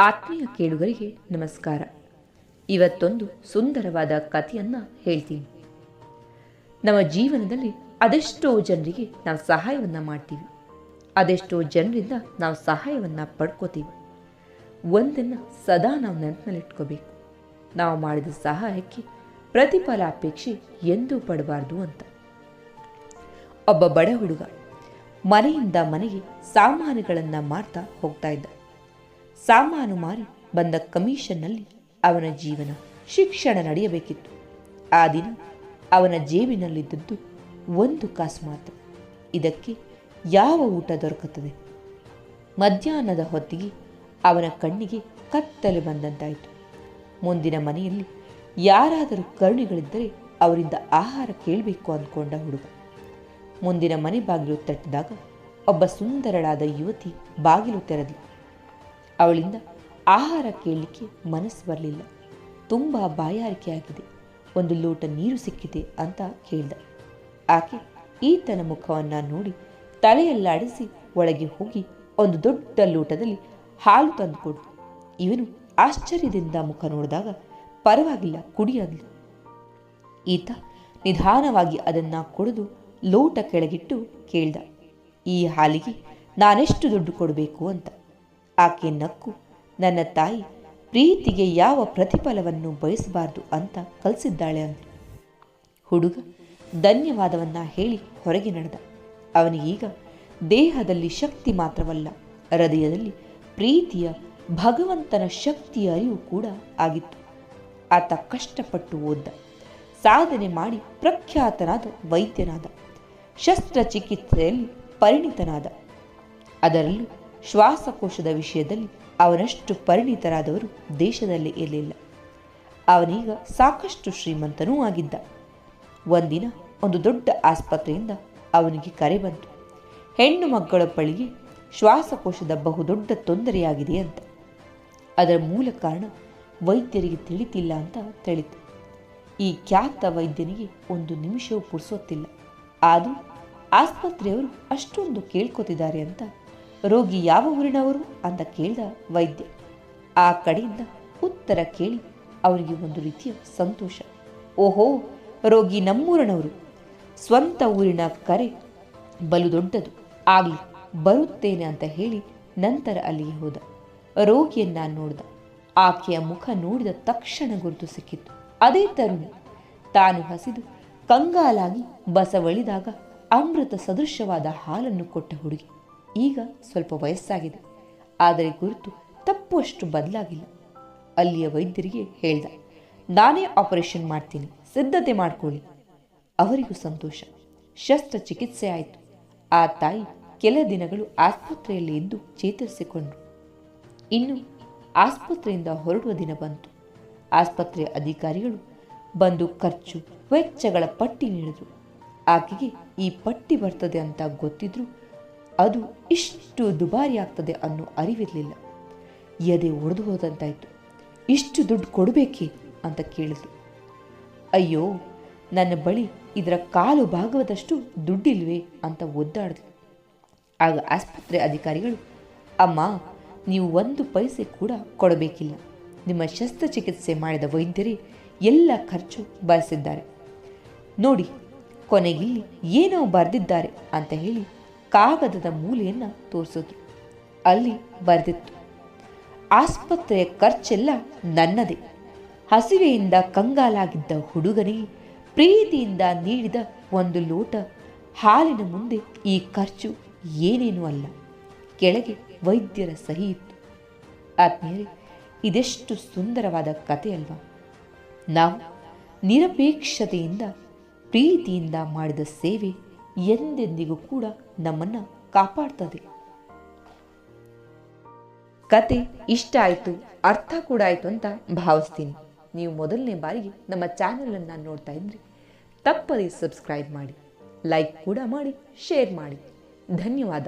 ಆತ್ಮೀಯ ಕೇಳುಗರಿಗೆ ನಮಸ್ಕಾರ. ಇವತ್ತೊಂದು ಸುಂದರವಾದ ಕಥೆಯನ್ನ ಹೇಳ್ತೀನಿ. ನಮ್ಮ ಜೀವನದಲ್ಲಿ ಅದೆಷ್ಟೋ ಜನರಿಗೆ ನಾವು ಸಹಾಯವನ್ನ ಮಾಡ್ತೀವಿ. ಅದೆಷ್ಟೋ ಜನರಿಂದ ನಾವು ಸಹಾಯವನ್ನ ಪಡ್ಕೋತೀವಿ. ಒಂದನ್ನ ಸದಾ ನಾವು ನೆನಪಿನಲ್ಲಿಟ್ಕೋಬೇಕು. ನಾವು ಮಾಡಿದ ಸಹಾಯಕ್ಕೆ ಪ್ರತಿಫಲ ಅಪೇಕ್ಷೆ ಎಂದೂ ಪಡಬಾರ್ದು ಅಂತ. ಒಬ್ಬ ಬಡ ಹುಡುಗ ಮನೆಯಿಂದ ಮನೆಗೆ ಸಾಮಾನುಗಳನ್ನು ಮಾರ್ತಾ ಹೋಗ್ತಾ ಇದ್ದ. ಸಾಮಾನು ಮಾರಿ ಬಂದ ಕಮಿಷನ್ನಲ್ಲಿ ಅವನ ಜೀವನ ಶಿಕ್ಷಣ ನಡೆಯಬೇಕಿತ್ತು. ಆ ದಿನ ಅವನ ಜೇಬಿನಲ್ಲಿದ್ದದ್ದು ಒಂದು ಕಾಸು ಮಾತ್ರ. ಇದಕ್ಕೆ ಯಾವ ಊಟ ದೊರಕುತ್ತದೆ? ಮಧ್ಯಾಹ್ನದ ಹೊತ್ತಿಗೆ ಅವನ ಕಣ್ಣಿಗೆ ಕತ್ತಲೆ ಬಂದಂತಾಯಿತು. ಮುಂದಿನ ಮನೆಯಲ್ಲಿ ಯಾರಾದರೂ ಕರುಣಿಗಳಿದ್ದರೆ ಅವರಿಂದ ಆಹಾರ ಕೇಳಬೇಕು ಅಂದ್ಕೊಂಡ ಹುಡುಗ. ಮುಂದಿನ ಮನೆ ಬಾಗಿಲು ತಟ್ಟಿದಾಗ ಒಬ್ಬ ಸುಂದರಳಾದ ಯುವತಿ ಬಾಗಿಲು ತೆರೆದಳು ಅವಳಿಂದ ಆಹಾರ ಕೇಳಲಿಕ್ಕೆ ಮನಸ್ಸು ಬರಲಿಲ್ಲ. ತುಂಬ ಬಾಯಾರಿಕೆಯಾಗಿದೆ. ಒಂದು ಲೋಟ ನೀರು ಸಿಕ್ಕಿದೆ ಅಂತ ಕೇಳ್ದ ಆಕೆ ಈತನ ಮುಖವನ್ನು ನೋಡಿ ತಲೆಯಲ್ಲಾಡಿಸಿ ಒಳಗೆ ಹೋಗಿ ಒಂದು ದೊಡ್ಡ ಲೋಟದಲ್ಲಿ ಹಾಲು ತಂದುಕೊಡ್ತು ಇವನು ಆಶ್ಚರ್ಯದಿಂದ ಮುಖ ನೋಡಿದಾಗ ಪರವಾಗಿಲ್ಲ, ಕುಡಿಯಾಗಲಿ. ಈತ ನಿಧಾನವಾಗಿ ಅದನ್ನು ಕುಡಿದು ಲೋಟ ಕೆಳಗಿಟ್ಟು ಕೇಳ್ದ. ಈ ಹಾಲಿಗೆ ನಾನೆಷ್ಟು ದುಡ್ಡು ಕೊಡಬೇಕು ಅಂತ. ಆಕೆ ನಕ್ಕು, ನನ್ನ ತಾಯಿ, ಪ್ರೀತಿಗೆ ಯಾವ ಪ್ರತಿಫಲವನ್ನು ಬಯಸಬಾರದು ಅಂತ ಕಲಿಸಿದ್ದಾಳೆ ಅಂತ ಹುಡುಗ ಧನ್ಯವಾದವನ್ನ ಹೇಳಿ ಹೊರಗೆ ನಡೆದ. ಅವನಿಗೀಗ ದೇಹದಲ್ಲಿ ಶಕ್ತಿ ಮಾತ್ರವಲ್ಲ, ಹೃದಯದಲ್ಲಿ ಪ್ರೀತಿಯ, ಭಗವಂತನ ಶಕ್ತಿಯ ಅರಿವು ಕೂಡ ಆಗಿತ್ತು. ಆತ ಕಷ್ಟಪಟ್ಟು ಓದ್ದ. ಸಾಧನೆ ಮಾಡಿ ಪ್ರಖ್ಯಾತನಾದ ವೈದ್ಯನಾದ. ಶಸ್ತ್ರಚಿಕಿತ್ಸೆಯಲ್ಲಿ ಪರಿಣಿತನಾದ. ಅದರಲ್ಲೂ ಶ್ವಾಸಕೋಶದ ವಿಷಯದಲ್ಲಿ ಅವನಷ್ಟು ಪರಿಣಿತರಾದವರು ದೇಶದಲ್ಲಿ ಇರಲಿಲ್ಲ. ಅವನೀಗ ಸಾಕಷ್ಟು ಶ್ರೀಮಂತನೂ ಆಗಿದ್ದ. ಒಂದಿನ ಒಂದು ದೊಡ್ಡ ಆಸ್ಪತ್ರೆಯಿಂದ ಅವನಿಗೆ ಕರೆ ಬಂತು. ಹೆಣ್ಣು ಮಕ್ಕಳ ಬಳಿಗೆ ಶ್ವಾಸಕೋಶದ ಬಹುದೊಡ್ಡ ತೊಂದರೆಯಾಗಿದೆ ಅಂತ. ಅದರ ಮೂಲ ಕಾರಣ ವೈದ್ಯರಿಗೆ ತಿಳಿತಿಲ್ಲ ಅಂತ ತಿಳಿತು. ಈ ಖ್ಯಾತ ವೈದ್ಯನಿಗೆ ಒಂದು ನಿಮಿಷವೂ ಪುರುಸೋತ್ತಿಲ್ಲ. ಆದರೂ ಆಸ್ಪತ್ರೆಯವರು ಅಷ್ಟೊಂದು ಕೇಳ್ಕೊತಿದ್ದಾರೆ ಅಂತ ರೋಗಿ ಯಾವ ಊರಿನವರು ಅಂತ ಕೇಳಿದ ವೈದ್ಯ. ಆ ಕಡೆಯಿಂದ ಉತ್ತರ ಕೇಳಿ ಅವರಿಗೆ ಒಂದು ರೀತಿಯ ಸಂತೋಷ. ಓಹೋ, ರೋಗಿ ನಮ್ಮೂರಿನವರು. ಸ್ವಂತ ಊರಿನ ಕರೆ ಬಲು ದೊಡ್ಡದು. ಆಗಲಿ, ಬರುತ್ತೇನೆ ಅಂತ ಹೇಳಿ ನಂತರ ಅಲ್ಲಿಗೆ ಹೋದ. ರೋಗಿಯನ್ನ ನೋಡಿದ. ಆಕೆಯ ಮುಖ ನೋಡಿದ ತಕ್ಷಣ ಗುರುತು ಸಿಕ್ಕಿತ್ತು. ಅದೇ ತರುಣಿ. ತಾನು ಹಸಿದು ಕಂಗಾಲಾಗಿ ಬಸವಳಿದಾಗ ಅಮೃತ ಸದೃಶವಾದ ಹಾಲನ್ನು ಕೊಟ್ಟ ಹುಡುಗಿ. ಈಗ ಸ್ವಲ್ಪ ವಯಸ್ಸಾಗಿದೆ. ಆದರೆ ಗುರುತು ತಪ್ಪುವಷ್ಟು ಬದಲಾಗಿಲ್ಲ. ಅಲ್ಲಿಯ ವೈದ್ಯರಿಗೆ ಹೇಳ್ದ, ನಾನೇ ಆಪರೇಷನ್ ಮಾಡ್ತೀನಿ, ಸಿದ್ಧತೆ ಮಾಡಿಕೊಳ್ಳಿ. ಅವರಿಗೂ ಸಂತೋಷ. ಶಸ್ತ್ರಚಿಕಿತ್ಸೆ ಆಯಿತು. ಆ ತಾಯಿ ಕೆಲ ದಿನಗಳು ಆಸ್ಪತ್ರೆಯಲ್ಲಿ ಇದ್ದು ಚೇತರಿಸಿಕೊಂಡರು. ಇನ್ನು ಆಸ್ಪತ್ರೆಯಿಂದ ಹೊರಡುವ ದಿನ ಬಂತು. ಆಸ್ಪತ್ರೆಯ ಅಧಿಕಾರಿಗಳು ಬಂದು ಖರ್ಚು ವೆಚ್ಚಗಳ ಪಟ್ಟಿ ನೀಡಿದರು. ಆಕೆಗೆ ಈ ಪಟ್ಟಿ ಬರ್ತದೆ ಅಂತ ಗೊತ್ತಿದ್ರು ಅದು ಇಷ್ಟು ದುಬಾರಿ ಆಗ್ತದೆ ಅನ್ನೋ ಅರಿವಿರಲಿಲ್ಲ. ಎದೆ ಒಡೆದು ಹೋದಂತಾಯ್ತು. ಇಷ್ಟು ದುಡ್ಡು ಕೊಡಬೇಕೇ ಅಂತ ಕೇಳಿದ್ರು ಅಯ್ಯೋ, ನನ್ನ ಬಳಿ ಇದರ ಕಾಲು ಭಾಗವದಷ್ಟು ದುಡ್ಡಿಲ್ವೇ ಅಂತ ಒದ್ದಾಡಿದ್ರು ಆಗ ಆಸ್ಪತ್ರೆ ಅಧಿಕಾರಿಗಳು, ಅಮ್ಮ, ನೀವು ಒಂದು ಪೈಸೆ ಕೂಡ ಕೊಡಬೇಕಿಲ್ಲ. ನಿಮ್ಮ ಶಸ್ತ್ರಚಿಕಿತ್ಸೆ ಮಾಡಿದ ವೈದ್ಯರೇ ಎಲ್ಲ ಖರ್ಚು ಭರಿಸಿದ್ದಾರೆ ನೋಡಿ, ಕೊನೆಗಿಲ್ಲಿ ಏನೋ ಬರೆದಿದ್ದಾರೆ, ಅಂತ ಹೇಳಿ ಕಾಗದದ ಮೂಲೆಯನ್ನು ತೋರಿಸಿದ್ರು. ಅಲ್ಲಿ ಬರೆದಿತ್ತು, ಆಸ್ಪತ್ರೆಯ ಖರ್ಚೆಲ್ಲ ನನ್ನದೇ. ಹಸಿವೆಯಿಂದ ಕಂಗಾಲಾಗಿದ್ದ ಹುಡುಗನಿಗೆ ಪ್ರೀತಿಯಿಂದ ನೀಡಿದ ಒಂದು ಲೋಟ ಹಾಲಿನ ಮುಂದೆ ಈ ಖರ್ಚು ಏನೇನೂ ಅಲ್ಲ. ಕೆಳಗೆ ವೈದ್ಯರ ಸಹಿ ಇತ್ತು. ಆತ್ಮೀಯರೇ, ಇದೆಷ್ಟು ಸುಂದರವಾದ ಕತೆ ಅಲ್ವಾ. ನಾವು ನಿರಪೇಕ್ಷತೆಯಿಂದ, ಪ್ರೀತಿಯಿಂದ ಮಾಡಿದ ಸೇವೆ ಎಂದೆಂದಿಗೂ ಕೂಡ ನಮ್ಮನ್ನು ಕಾಪಾಡ್ತದೆ. ಕತೆ ಇಷ್ಟ ಆಯಿತು, ಅರ್ಥ ಕೂಡ ಆಯಿತು ಅಂತ ಭಾವಿಸ್ತೀನಿ. ನೀವು ಮೊದಲನೇ ಬಾರಿಗೆ ನಮ್ಮ ಚಾನಲನ್ನು ನೋಡ್ತಾ ಇದ್ರೆ ತಪ್ಪದೇ ಸಬ್ಸ್ಕ್ರೈಬ್ ಮಾಡಿ, ಲೈಕ್ ಕೂಡ ಮಾಡಿ, ಶೇರ್ ಮಾಡಿ. ಧನ್ಯವಾದ.